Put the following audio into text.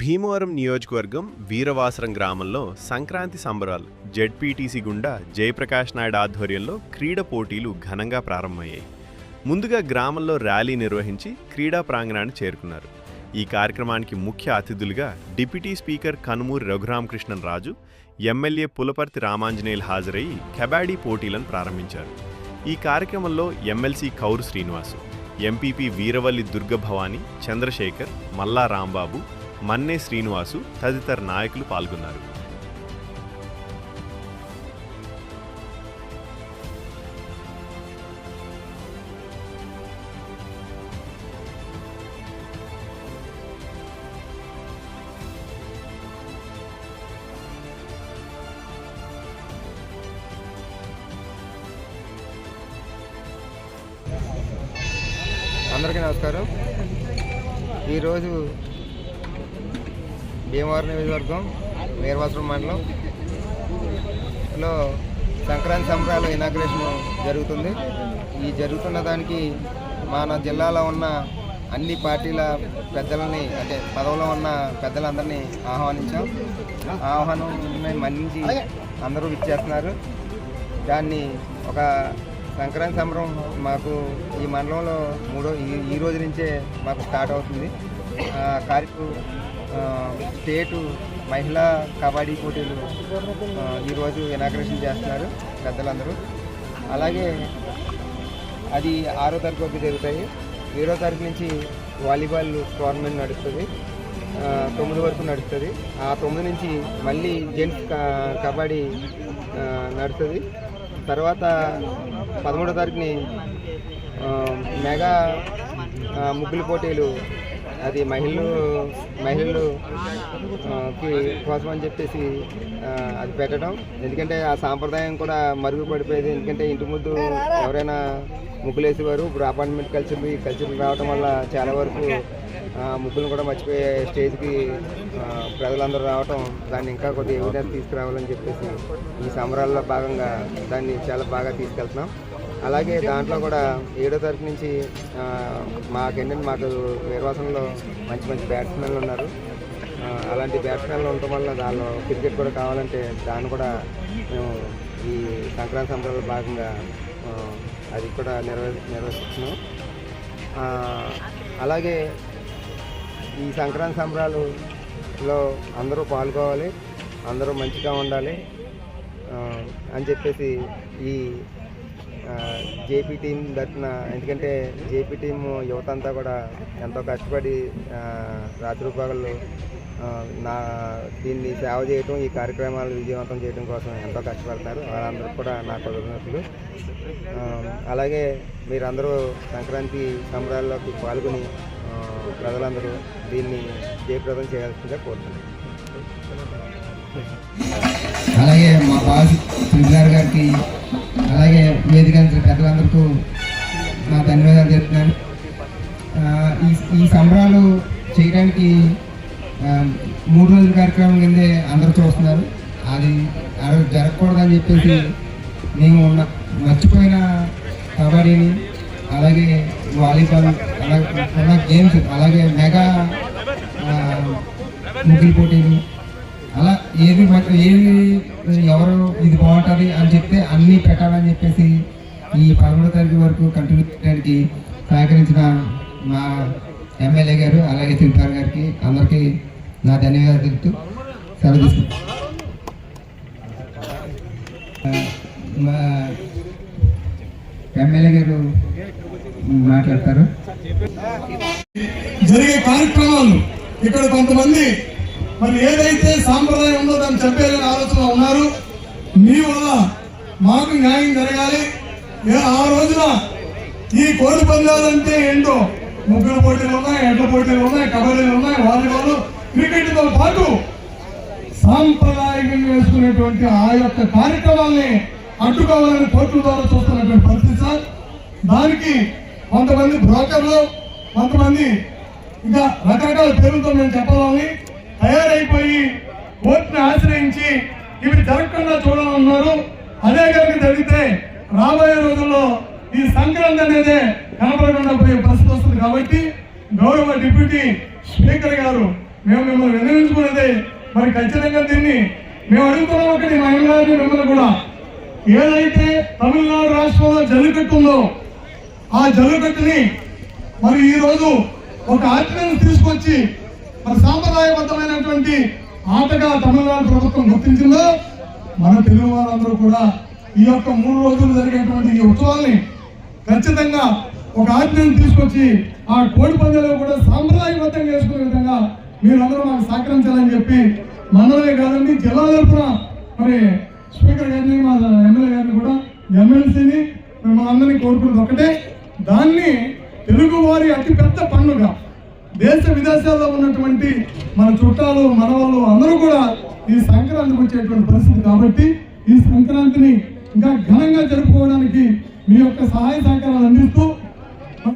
భీమవరం నియోజకవర్గం వీరవాసరం గ్రామంలో సంక్రాంతి సంబరాలు జెడ్పీటీసీ గుండా జయప్రకాష్ నాయుడు ఆధ్వర్యంలో క్రీడ పోటీలు ఘనంగా ప్రారంభమయ్యాయి. ముందుగా గ్రామంలో ర్యాలీ నిర్వహించి క్రీడా ప్రాంగణాన్ని చేరుకున్నారు. ఈ కార్యక్రమానికి ముఖ్య అతిథులుగా deputy speaker Kanumuri Raghuramakrishnan Raju MLA Pulaparthi Ramanjaneyulu హాజరయ్యి kabaddi పోటీలను ప్రారంభించారు. ఈ కార్యక్రమంలో ఎమ్మెల్సీ కౌరు శ్రీనివాసు ఎంపీపీ వీరవల్లి దుర్గభవాని చంద్రశేఖర్ మల్లా రాంబాబు మన్నే శ్రీనివాసు తదితర నాయకులు పాల్గొన్నారు. అందరికీ నమస్కారం. ఈరోజు భీమవరం నియోజకవర్గం వీరవాసరం మండలం. లో సంక్రాంతి సంబరాలు ఇనాగ్రేషన్ జరుగుతుంది. ఈ జరుగుతున్న దానికి మన జిల్లాలో ఉన్న అన్ని పార్టీల పెద్దలని అంటే పదవిలో ఉన్న పెద్దలందరినీ ఆహ్వానించాం. ఆహ్వానం మన్నించి అందరూ ఇచ్చేస్తున్నారు దాన్ని ఒక సంక్రాంతి సంబరం మాకు ఈ మండలంలో మూడో ఈ ఈ రోజు నుంచే మాకు స్టార్ట్ అవుతుంది. ఆ కార్యక్రమం స్టేటు మహిళా కబడ్డీ పోటీలు ఈరోజు ఇనాగ్రేషన్ చేస్తున్నారు పెద్దలందరూ. అలాగే అది ఆరో తారీఖు వరకు జరుగుతాయి. ఏడో తారీఖు నుంచి వాలీబాల్ టోర్నమెంట్ నడుస్తుంది. తొమ్మిది వరకు నడుస్తుంది. ఆ తొమ్మిది నుంచి మళ్ళీ జెంట్స్ కబడ్డీ నడుస్తుంది. తర్వాత పదమూడో తారీఖుని మెగా ముగ్గులు ముగ్గుల పోటీలు అది మహిళలు మహిళలు కి కోసం అని చెప్పేసి అది పెట్టడం. ఎందుకంటే ఆ సాంప్రదాయం కూడా మరుగుపడిపోయేది. ఎందుకంటే ఇంటి ముందు ఎవరైనా ముగ్గులు వేసేవారు ఇప్పుడు అపార్ట్మెంట్ కల్చర్ కల్చర్ రావడం వల్ల చాలా వరకు ముగ్గులను కూడా మర్చిపోయే స్టేజ్కి ప్రజలందరూ రావటం దాన్ని ఇంకా కొద్దిగా ఎవిడెన్స్ తీసుకురావాలని చెప్పేసి ఈ సంబరాల్లో భాగంగా దాన్ని చాలా బాగా తీసుకెళ్తున్నాం. అలాగే దాంట్లో కూడా ఏడో తరఫు నుంచి మాకు మాకేంటంటే మాకు నిర్వాసంలో మంచి మంచి బ్యాట్స్మెన్లు ఉన్నారు. అలాంటి బ్యాట్స్మెన్లు ఉండటం వల్ల దానిలో క్రికెట్ కూడా కావాలంటే దాన్ని కూడా మేము ఈ సంక్రాంతి సంబరాల్లో భాగంగా అది కూడా నిర్వ నిర్వహిస్తున్నాం. అలాగే ఈ సంక్రాంతి సంబరాలులో అందరూ పాల్గొవాలి అందరూ మంచిగా ఉండాలి అని చెప్పేసి ఈ జేపీ టీం తరఫున ఎందుకంటే జేపీ టీం యువత అంతా కూడా ఎంతో కష్టపడి ఆ, రాత్రి పగళ్ళు నా దీన్ని సేవ చేయటం ఈ కార్యక్రమాలు విజయవంతం చేయడం కోసం ఎంతో కష్టపడతారు. వాళ్ళందరూ కూడా నా వదిలినట్లు అలాగే మీరందరూ సంక్రాంతి సంబరాల్లోకి పాల్గొని ప్రజలందరూ దీన్ని జయప్రదం చేయాల్సిందిగా కోరుతున్నాను. అలాగే మా బాస్ గారికి అలాగే వేదిక పెద్దలందరికీ నా ధన్యవాదాలు చెప్తున్నాను ఈ ఈ సంబరాలు చేయడానికి మూడు రోజుల కార్యక్రమం కిందే అందరూ చూస్తున్నారు. అది ఆ రోజు జరగకూడదని చెప్పేసి మేము ఉన్న మర్చిపోయిన కబడ్డీని అలాగే వాలీబాల్ అలాగే ఉన్న గేమ్స్ అలాగే మెగా ముగ్గులు పోటీలు అలా ఏది ఏది ఎవరు ఇది బాగుంటుంది అని చెప్తే అన్నీ పెట్టాలని చెప్పేసి ఈ పదమూడో తారీఖు వరకు కంటిన్యూ చేయడానికి సహకరించిన మా ఎమ్మెల్యే గారు అలాగే తిరుపారు గారికి అందరికీ నా ధన్యవాదాలు తెలుపుతూ సెలవు తీసుకుంటాను మా ఎమ్మెల్యే గారు మాట్లాడతారు. జరిగే కార్యక్రమాలు ఇక్కడ కొంతమంది మరి ఏదైతే సాంప్రదాయం ఉందో దాన్ని చెప్పాలని ఆలోచన ఉన్నారు. మీ వల్ల మాకు న్యాయం జరగాలి. ఏ- ఆ రోజున ఈ కోడి పందాలంటే ఏంటో ముగ్గురు పోటీలు ఉన్నాయి ఎడ్ల పోటీలు ఉన్నాయి కబడ్డీలు ఉన్నాయి వాలీబాల్ క్రికెట్తో పాటు సాంప్రదాయంగా వేసుకునేటువంటి ఆ యొక్క కార్యక్రమాల్ని అడ్డుకోవాలని కోర్టుల ద్వారా చూస్తున్నటువంటి పరిస్థితి సార్. దానికి కొంతమంది బ్రోకర్లు కొంతమంది ఇంకా రకరకాల పేర్లతో మేము చెప్పాలని తయారైపోయి కోర్టును ఆశ్రయించి ఇవి జరగకుండా చూడాలన్నారు. అదే కనుక జరిగితే రాబోయే రోజుల్లో ఈ సంక్రాంతి అనేది కనపడకుండా పోయే పరిస్థితి వస్తుంది కాబట్టి గౌరవ డిప్యూటీ స్పీకర్ గారు మేము మిమ్మల్ని విన్నవించుకునేది. మరి ఖచ్చితంగా దీన్ని మేము అడుగుతున్నాం ఒకటి మా ఎమ్మెల్యే మిమ్మల్ని కూడా. ఏదైతే తమిళనాడు రాష్ట్రంలో జల్లికట్టు ఉందో ఆ జల్లికట్టుని మరి ఈరోజు ఒక ఆర్డినెన్స్ తీసుకొచ్చి మరి సాంప్రదాయబద్ధమైనటువంటి ఆటగా తమిళనాడు ప్రభుత్వం గుర్తించిందో మన తెలుగు వారందరూ కూడా ఈ యొక్క మూడు రోజులు జరిగేటువంటి ఈ ఉత్సవాల్ని ఖచ్చితంగా ఒక ఆజ్ఞను తీసుకొచ్చి ఆ కోడి పందాలు కూడా సాంప్రదాయబద్ధంగా చేసుకునే విధంగా మీరందరూ మాకు సహకరించాలని చెప్పి మనమే కాదండి జిల్లా తరఫున మరి స్పీకర్ గారిని మా ఎమ్మెల్యే గారిని కూడా ఎమ్మెల్సీని మిమ్మల్ని అందరినీ కోరుకున్నది ఒకటే. దాన్ని తెలుగు వారి అతిపెద్ద పండుగ. దేశ విదేశాల్లో ఉన్నటువంటి మన చుట్టాలు మనవాళ్ళు అందరూ కూడా ఈ సంక్రాంతికి వచ్చేటువంటి పరిస్థితి కాబట్టి ఈ సంక్రాంతిని ఇంకా ఘనంగా జరుపుకోవడానికి మీ యొక్క సహాయ సహకారాలు అందిస్తూ